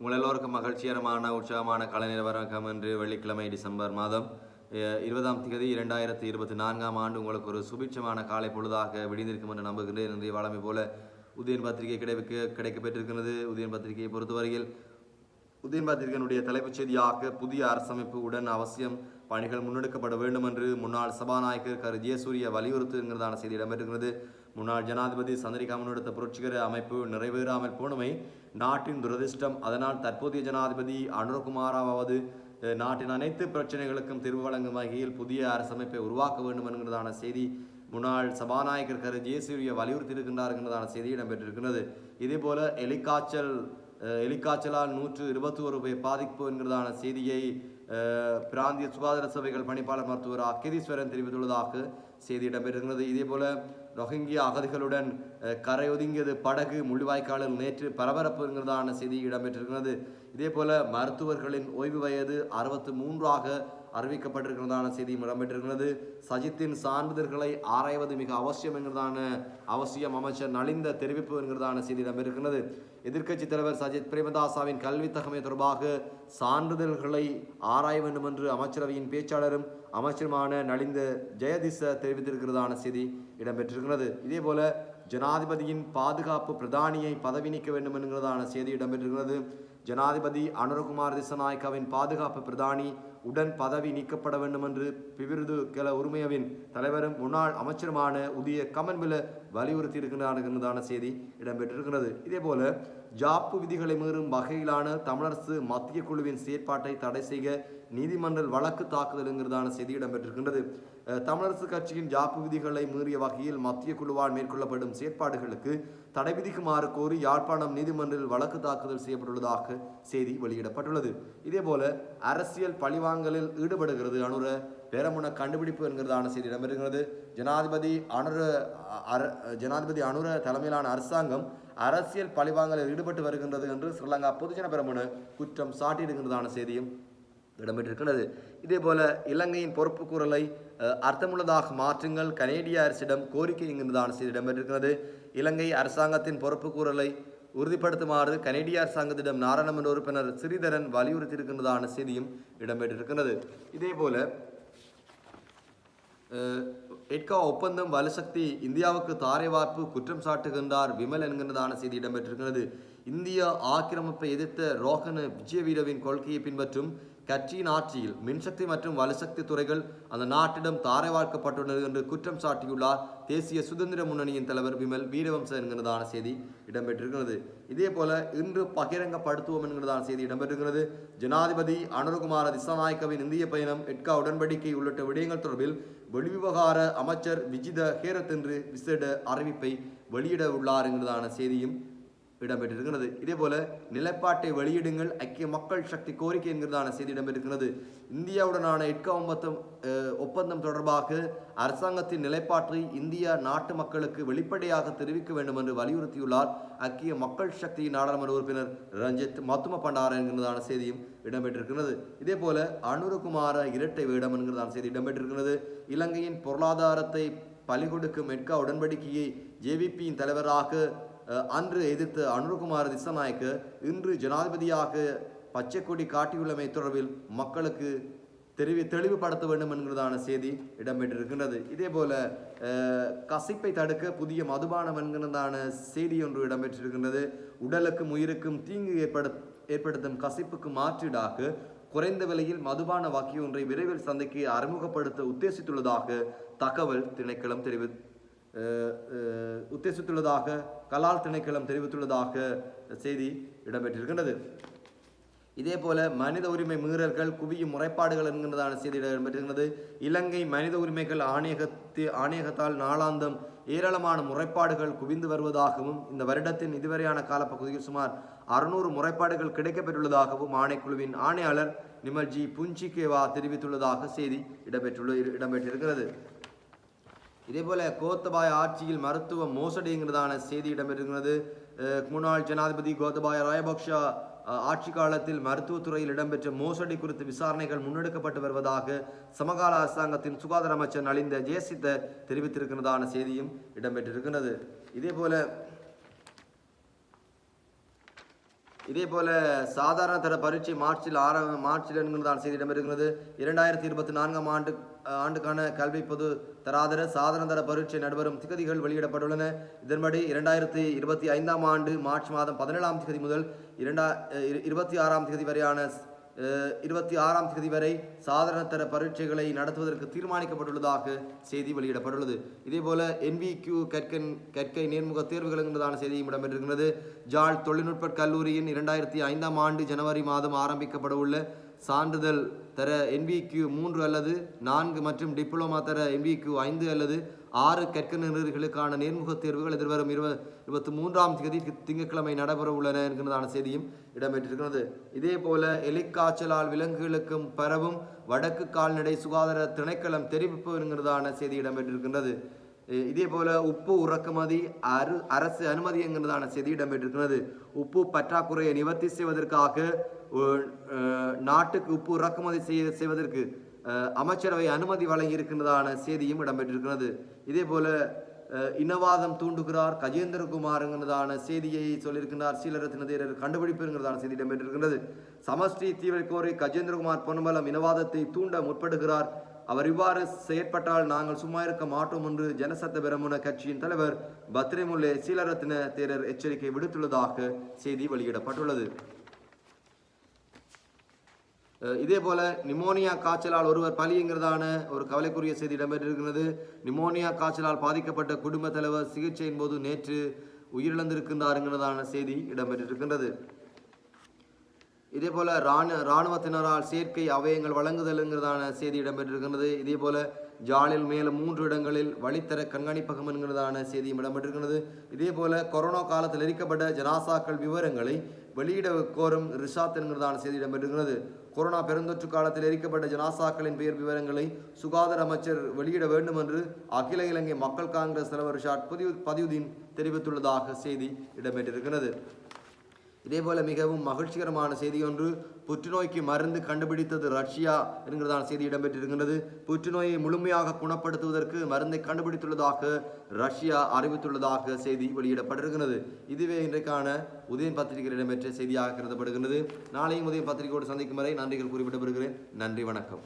உங்கள் எல்லோருக்கும் மகிழ்ச்சிகரமான உற்சாகமான கலை நிலவரம் என்று வெள்ளிக்கிழமை டிசம்பர் மாதம் இருபதாம் தேதி இரண்டாயிரத்தி இருபத்தி நான்காம் ஆண்டு உங்களுக்கு ஒரு சுபிட்சமான காலை பொழுதாக விடிந்திருக்கும் என்று நம்புகின்றேன். இன்றைய வழமை போல உதயன் பத்திரிகை கிடைக்க கிடைக்கப்பெற்றிருக்கிறது உதயன் பத்திரிகையை பொறுத்தவரையில் உதயன் பத்திரிகையினுடைய தலைப்புச் செய்தியாக புதிய அரசமைப்பு உடன் அவசியம் பணிகள் முன்னெடுக்கப்பட வேண்டும் என்று முன்னாள் சபாநாயகர் கரு ஜெயசூரிய வலியுறுத்துங்கிறதான செய்தி இடம்பெற்றிருக்கிறது. முன்னாள் ஜனாதிபதி சந்திரிகா முன்னெடுத்த புரட்சிகர அமைப்பு நிறைவேறாமல் போனமை நாட்டின் துரதிர்ஷ்டம். அதனால் தற்போதைய ஜனாதிபதி அனுரகுமாராவது நாட்டின் அனைத்து பிரச்சனைகளுக்கும் தீர்வு வழங்கும் வகையில் புதிய அரசமைப்பை உருவாக்க வேண்டும் என்கிறதான செய்தி முன்னாள் சபாநாயகர் கரு ஜேசூரிய வலியுறுத்தி இருக்கின்றார் என்கிறதான செய்தி இடம்பெற்றிருக்கிறது. இதேபோல எலிக்காய்ச்சல் எலிக்காய்ச்சலால் நூற்று இருபத்தி ஒரு பேர் பாதிப்பு என்கிறதான செய்தியை பிராந்திய சுகாதார சபைகள் பணிப்பாளர் மருத்துவர் அக்கிரீஸ்வரன் தெரிவித்துள்ளதாக செய்தி இடம்பெற்றிருக்கிறது. இதேபோல ரோஹிங்கியா அகதிகளுடன் கரையொதுங்கியது படகு முள்ளிவாய்க்காலில் நேற்று பரபரப்புங்கிறதான செய்தி இடம்பெற்றிருக்கிறது. இதேபோல மருத்துவர்களின் ஓய்வு வயது அறுபத்து மூன்றாக அறிவிக்கப்பட்டிருக்கிறதான செய்தியும் இடம்பெற்றிருக்கிறது. சஜித்தின் சான்றிதழ்களை ஆராய்வது மிக அவசியம் என்கிறதான அவசியம் அமைச்சர் நலிந்த தெரிவிப்பு என்கிறதான செய்தி இடம்பெற்றிருக்கிறது. எதிர்க்கட்சித் தலைவர் சஜித் பிரேமதாசாவின் கல்வி தகமை தொடர்பாக சான்றிதழ்களை ஆராய வேண்டும் என்று அமைச்சரவையின் பேச்சாளரும் அமைச்சருமான நலிந்த ஜெயதிச தெரிவித்திருக்கிறதான செய்தி இடம்பெற்றிருக்கிறது. இதேபோல ஜனாதிபதியின் பாதுகாப்பு பிரதானியை பதவி நீக்க வேண்டும் என்கிறதான செய்தி இடம்பெற்றிருக்கிறது. ஜனாதிபதி அனுரகுமார் திசநாயக்காவின் பாதுகாப்பு பிரதானி உடன் பதவி நீக்கப்பட வேண்டும் என்று பிவிருது கெல உரிமையவின் தலைவரும் முன்னாள் அமைச்சருமான உதய கமன்பில வலியுறுத்தி இருக்கின்றதான செய்தி இடம்பெற்றிருக்கிறது. இதேபோல ஜாப்பு விதிகளை மீறும் வகையிலான தமிழரசு மத்திய குழுவின் செயற்பாட்டை தடை செய்ய நீதிமன்றில் வழக்கு தாக்குதலுங்கிறதான செய்தி இடம்பெற்றிருக்கின்றது. தமிழரசு கட்சியின் ஜாப்பு விதிகளை மீறிய வகையில் மத்திய குழுவால் மேற்கொள்ளப்படும் செயற்பாடுகளுக்கு தடை விதிக்குமாறு கோரி யாழ்ப்பாணம் நீதிமன்றில் வழக்கு தாக்குதல் செய்யப்பட்டுள்ளதாக செய்தி வெளியிடப்பட்டுள்ளது. இதேபோல அரசியல் பழிவாங்கலில் ஈடுபடுகிறது அனுர பேரமுன கண்டுபிடிப்பு என்கிறதான செய்தி இடம்பெறுகிறது. ஜனாதிபதி அனுர அர- ஜனாதிபதி அனுர தலைமையிலான அரசாங்கம் அரசியல் பழிவாங்கலில் ஈடுபட்டு வருகின்றது என்று ஸ்ரீலங்கா பொதுஜன பெரமுன குற்றம் சாட்டிடுகின்றதான செய்தியும் இடம்பெற்றிருக்கிறது. இதே போல இலங்கையின் பொறுப்பு கூறலை அர்த்தமுள்ளதாக மாற்றுங்கள் கனேடிய அரசிடம் கோரிக்கை என்கிறதான செய்தி இடம்பெற்றிருக்கிறது. இலங்கை அரசாங்கத்தின் பொறுப்பு கூறலை உறுதிப்படுத்துமாறு கனேடிய அரசாங்கத்திடம் நாராளுமன்ற உறுப்பினர் சிறிதரன் வலியுறுத்தியிருக்கின்றதான செய்தியும் இடம்பெற்றிருக்கிறது. இதே போல எட்கா ஒப்பந்தம் வலுசக்தி இந்தியாவுக்கு தாரை வார்ப்பு குற்றம் சாட்டுகின்றார் விமல் என்கின்றதான செய்தி இடம்பெற்றிருக்கிறது. இந்தியா ஆக்கிரமிப்பை எதிர்த்த ரோஹன விஜயவீரவின் கொள்கையை பின்பற்றும் கட்சியின் ஆட்சியில் மின்சக்தி மற்றும் வலுசக்தி துறைகள் அந்த நாட்டிடம் தாரை வார்க்கப்பட்டுள்ளது என்று குற்றம் சாட்டியுள்ளார் தேசிய சுதந்திர முன்னணியின் தலைவர் விமல் வீரவம்ச என்கிறதான செய்தி இடம்பெற்றிருக்கிறது. இதே போல இன்று பகிரங்கப்படுத்துவோம் என்கிறதான செய்தி இடம்பெற்றிருக்கிறது. ஜனாதிபதி அனுரகுமார திசாநாயக்கவின் இந்திய பயணம் எட்கா உடன்படிக்கை உள்ளிட்ட விடயங்கள் தொடர்பில் வெளிவிவகார அமைச்சர் விஜித ஹேரத் என்று விசேட அறிவிப்பை வெளியிட உள்ளார் என்கிறதான செய்தியும் இடம்பெற்றிருக்கிறது. இதேபோல நிலைப்பாட்டை வெளியிடுங்கள் ஐக்கிய மக்கள் சக்தி கோரிக்கை என்கிறதான செய்தி இடம்பெற்றிருக்கிறது. இந்தியாவுடனான எட்கா ஒப்பந்தம் ஒப்பந்தம் தொடர்பாக அரசாங்கத்தின் நிலைப்பாட்டை இந்தியா நாட்டு மக்களுக்கு வெளிப்படையாக தெரிவிக்க வேண்டும் என்று வலியுறுத்தியுள்ளார் ஐக்கிய மக்கள் சக்தி நாடாளுமன்ற உறுப்பினர் ரஞ்சித் மத்தும பண்டார என்கிறதான செய்தியும் இடம்பெற்றிருக்கிறது. இதே போல அனுருகுமார இரட்டை வேடம் என்கிறதான செய்தி இடம்பெற்றிருக்கிறது. இலங்கையின் பொருளாதாரத்தை பலிகொடுக்கும் மெட்கா உடன்படிக்கையை ஜேவிபியின் தலைவராக அன்று எதிர்த்த அனுரகுமார் திசநாயக்க இன்று ஜனாதிபதியாக பச்சை கொடி காட்டியுள்ளமை தொடர்பில் மக்களுக்கு தெளிவு தெளிவுபடுத்த வேண்டும் என்கிறதான செய்தி இடம்பெற்றிருக்கின்றது. இதே போல கசிப்பை தடுக்க புதிய மதுபானம் என்கிறதான செய்தி ஒன்று இடம்பெற்றிருக்கின்றது. உடலுக்கும் உயிருக்கும் தீங்கு ஏற்படு ஏற்படுத்தும் கசிப்புக்கு மாற்றீடாக குறைந்த விலையில் மதுபான வாக்கி ஒன்றை விரைவில் சந்தைக்கு அறிமுகப்படுத்த உத்தேசித்துள்ளதாக தகவல் திணைக்களம் தெரிவித்து உத்தேசித்துள்ளதாக கலால் திணைக்களம் தெரிவித்துள்ளதாக செய்தி இடம்பெற்றிருக்கின்றது. இதே போல மனித உரிமை மீறல்கள் குவியும் முறைப்பாடுகள் என்கின்றதான செய்தி இடம்பெற்றிருக்கிறது இலங்கை மனித உரிமைகள் ஆணையகத்து ஆணையகத்தால் நாளாந்தம் ஏராளமான முறைப்பாடுகள் குவிந்து வருவதாகவும் இந்த வருடத்தின் இதுவரையான காலப்பகுதியில் சுமார் அறுநூறு முறைப்பாடுகள் கிடைக்கப்பெற்றுள்ளதாகவும் ஆணைக்குழுவின் ஆணையாளர் நிமல்ஜி புஞ்சிகேவா தெரிவித்துள்ளதாக செய்தி இடம்பெற்றுள்ள இடம்பெற்றிருக்கிறது. இதேபோல் கோத்தபாய ஆட்சியில் மருத்துவ மோசடிங்கிறதான செய்தி இடம்பெறுகிறது முன்னாள் ஜனாதிபதி கோத்தபாய ராயபக்ஷா ஆட்சி காலத்தில் மருத்துவத்துறையில் இடம்பெற்ற மோசடி குறித்து விசாரணைகள் முன்னெடுக்கப்பட்டு வருவதாக சமகால அரசாங்கத்தின் சுகாதார அமைச்சர் நலிந்த ஜெயசித்த தெரிவித்திருக்கிறதான செய்தியும் இடம்பெற்றிருக்கிறது. இதேபோல இதே போல சாதாரண தர பரீட்சை மார்ச்சில் ஆறாம் மார்ச்சில் என்கிறதான செய்தி இடம்பெறுகிறது. இரண்டாயிரத்தி இருபத்தி நான்காம் ஆண்டு ஆண்டுக்கான கல்வி பொது தராதர சாதாரண தர பரீட்சை நடைபெறும் திகதிகள் வெளியிடப்பட்டுள்ளன. இதன்படி இரண்டாயிரத்தி இருபத்தி ஐந்தாம் ஆண்டு மார்ச் மாதம் பதினேழாம் திகதி முதல் இரண்டா இரு- இருபத்தி ஆறாம் திகதி வரையான இருபத்தி ஆறாம் தேதி வரை சாதாரணத்தர பரீட்சைகளை நடத்துவதற்கு தீர்மானிக்கப்பட்டுள்ளதாக செய்தி வெளியிடப்பட்டுள்ளது. இதேபோல என்விக்யூ கற்கன் கற்கை நேர்முக தேர்வுகள் என்பதான செய்தியும் இடம்பெற்றிருக்கிறது ஜாழ் தொழில்நுட்ப கல்லூரியின் இரண்டாயிரத்தி ஐந்தாம் ஆண்டு ஜனவரி மாதம் ஆரம்பிக்கப்பட உள்ள சான்றிதழ் தர என்விக்யூ மூன்று அல்லது நான்கு மற்றும் டிப்ளமா தர என்விக்யூ ஐந்து அல்லது ஆறு கற்க நிறுவனங்களுக்கான நேர்முக தேர்வுகள் எதிர்வரும் இருப இருபத்தி மூன்றாம் தேதி திங்கட்கிழமை நடைபெற உள்ளன என்கிறதான செய்தியும் இடம்பெற்றிருக்கிறது. இதே போல எலிக்காய்ச்சலால் விலங்குகளுக்கும் பரவும் வடக்கு கால்நடை சுகாதார திணைக்களம் தெரிவிப்பு என்கிறதான செய்தி இடம்பெற்றிருக்கின்றது. இதே போல உப்பு உறக்குமதி அரு அரசு அனுமதி என்கிறதான செய்தி இடம்பெற்றிருக்கிறது உப்பு பற்றாக்குறையை நிவர்த்தி செய்வதற்காக நாட்டுக்கு உப்பு இறக்குமதி செய்ய செய்வதற்கு அமைச்சரவை அனுமதி வழங்கி செய்தியும் இடம்பெற்றிருக்கிறது. இதே போல இனவாதம் தூண்டுகிறார் கஜேந்திரகுமார்ங்கிறதான செய்தியை சொல்லியிருக்கின்றார் சீலரத்தின தேரர் கண்டுபிடிப்புங்கிறதான செய்தி இடம்பெற்றிருக்கிறது சமஷ்டி தீவிர கோரி கஜேந்திரகுமார் பொன்னம்பலம் இனவாதத்தை தூண்ட முற்படுகிறார். அவர் இவ்வாறு செயற்பட்டால் நாங்கள் சும்மா இருக்க மாட்டோம் என்று ஜனசத்த பெரமுன கட்சியின் தலைவர் பத்ரிமுல்லே சீலரத்ன தேரர் எச்சரிக்கை விடுத்துள்ளதாக செய்தி வெளியிடப்பட்டுள்ளது. இதே போல நிமோனியா காய்ச்சலால் ஒருவர் பலிங்கிறதான ஒரு கவலைக்குரிய செய்தி இடம்பெற்றிருக்கிறது. நிமோனியா காய்ச்சலால் பாதிக்கப்பட்ட குடும்ப தலைவர் சிகிச்சையின் போது நேற்று உயிரிழந்திருக்கின்றாருங்கிறதான செய்தி இடம்பெற்றிருக்கின்றது. இதே போல ராணு இராணுவத்தினரால் செயற்கை அவயங்கள் வழங்குதல்ங்கிறதான செய்தி இடம்பெற்றிருக்கிறது இதே போல ஜாலில் மேலும் மூன்று இடங்களில் வழித்தர கண்காணிப்பகம் என்கிறதான செய்தியும் இடம்பெற்றிருக்கிறது இதே போல கொரோனா காலத்தில் எரிக்கப்பட்ட ஜனாசாக்கள் விவரங்களை வெளியிட கோரும் ரிஷாத் என்கிறதான செய்தி இடம்பெற்றிருக்கிறது கொரோனா பெருந்தொற்று காலத்தில் எரிக்கப்பட்ட ஜனாசாக்களின் பெயர் விவரங்களை சுகாதார அமைச்சர் வெளியிட வேண்டும் என்று அகில இலங்கை மக்கள் காங்கிரஸ் தலைவர் ஷாட் பதிவு பதிவுதீன் தெரிவித்துள்ளதாக செய்தி இடம்பெற்றிருக்கிறது. இதேபோல மிகவும் மகிழ்ச்சிகரமான செய்தி ஒன்று புற்றுநோய்க்கு மருந்து கண்டுபிடித்தது ரஷ்யா என்கிறதான செய்தி இடம்பெற்றிருக்கின்றது. புற்றுநோயை முழுமையாக குணப்படுத்துவதற்கு மருந்தை கண்டுபிடித்துள்ளதாக ரஷ்யா அறிவித்துள்ளதாக செய்தி வெளியிடப்பட்டிருக்கிறது இதுவே இன்றைக்கான உதயம் பத்திரிகையில் இடம்பெற்ற செய்தியாக கருதப்படுகின்றது. நாளையும் உதயம் பத்திரிகையோடு சந்திக்கும் வரை நன்றிகள் குறிப்பிடப்படுகிறேன் நன்றி வணக்கம்.